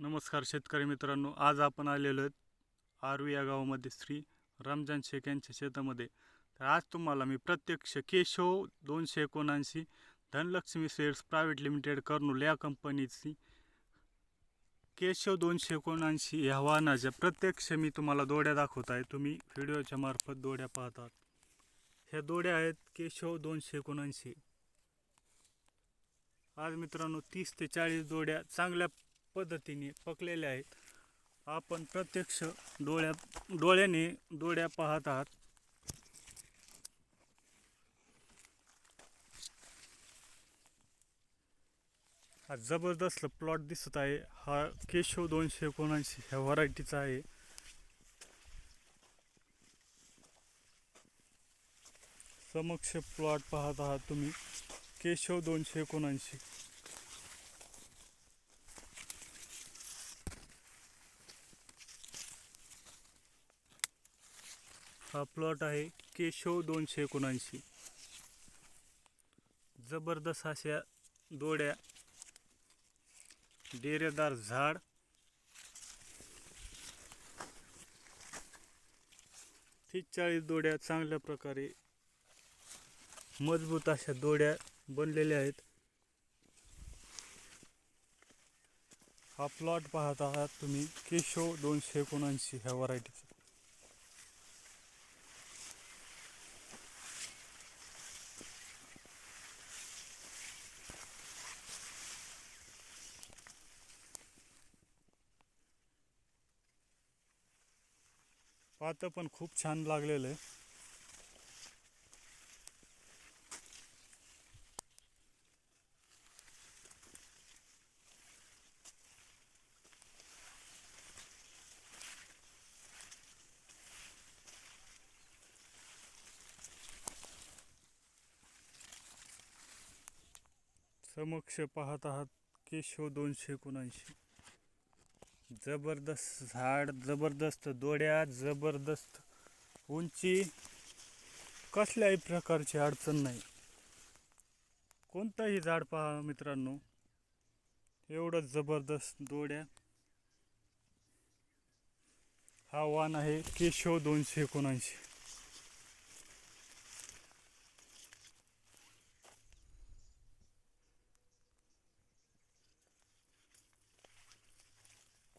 नमस्कार शेतकरी मित्रांनो आज आपण आलेलो आहेत आरवी या गावामध्ये श्री रमजान शेख यांच्या शेतामध्ये. तर आज तुम्हाला मी प्रत्यक्ष केशव दोनशे एकोणऐंशी Dhanlaxmi seeds private limited Kurnool या कंपनीची केशव दोनशे एकोणऐंशी ह्या वाहनाच्या प्रत्यक्ष मी तुम्हाला दोड्या दाखवत आहे. तुम्ही व्हिडिओच्या मार्फत दोड्या पाहतात. ह्या दोड्या आहेत केशव दोनशे एकोणऐंशी. आज मित्रांनो तीस ते चाळीस दोड्या चांगल्या पद्धतीने पकलेल्या आहेत. आपण प्रत्यक्ष डोळ्या डोळ्याने डोळ्या पाहत आहात. हा जबरदस्त प्लॉट दिसत आहे. हा केशव दोनशे एकोणऐंशी ह्या व्हरायटीचा आहे. समक्ष प्लॉट पाहत आहात तुम्ही. केशव दोनशे एकोणऐंशी. हा प्लॉट आहे केशव दोनशे एकोणऐंशी. जबरदस्त अशा दोड्या. डेरेदार झाड. तीस चाळीस दोड्या चांगल्या प्रकारे मजबूत अशा दोड्या बनलेल्या आहेत. हा प्लॉट पाहत आहात तुम्ही केशव दोनशे एकोणऐंशी ह्या व्हरायटीचा पातं पण खूप छान लागलेलं आहे. समक्ष पाहत आहात केशव दोनशे एकोणऐंशी. जबरदस्त झाड जबरदस्त दोड्या जबरदस्त उंची. कसल्याही प्रकारची अडचण नाही. कोणतंही झाड पहा मित्रांनो. एवढं जबरदस्त दोड्या. हा वाण आहे केशव दोनशे एकोणऐंशी.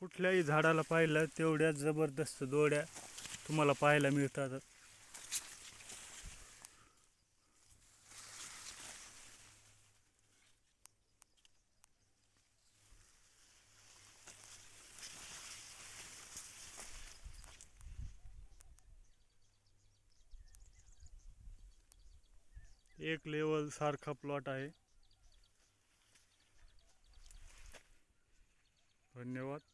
कुठल्याही झाडाला पाहिलं तेवढ्या जबरदस्त दोड्या तुम्हाला पाहायला मिळतात. एक लेवल सारखा प्लॉट आहे. धन्यवाद.